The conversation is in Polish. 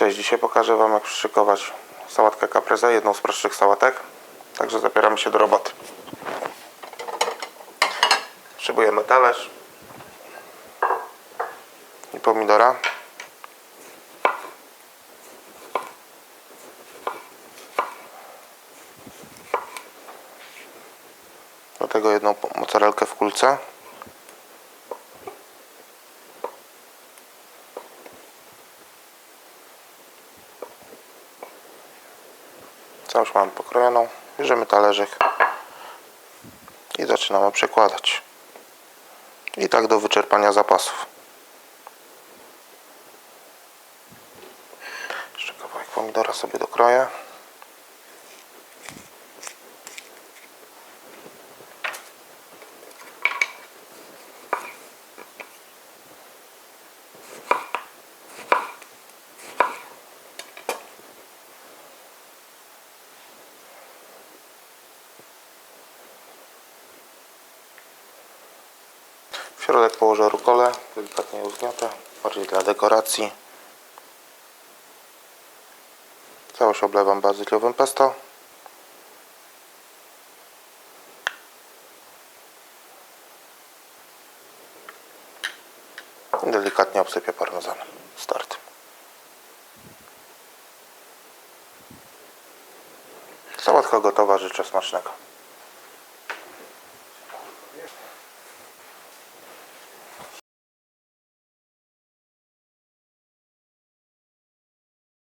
Cześć, dzisiaj pokażę Wam jak przyszykować sałatkę caprese, jedną z prostszych sałatek. Także zabieramy się do roboty. Szybujemy talerz i pomidora. Do tego jedną mozzarelkę w kulce. Całość mamy pokrojoną. Bierzemy talerzyk i zaczynamy przekładać. I tak do wyczerpania zapasów. Jeszcze kawałek pomidora sobie dokroję. W środek położę rukolę, delikatnie ją zgniotę, bardziej dla dekoracji. Całość oblewam bazyliowym pesto. I delikatnie obsypię parmezanem. Start. Sałatka gotowa, życzę smacznego.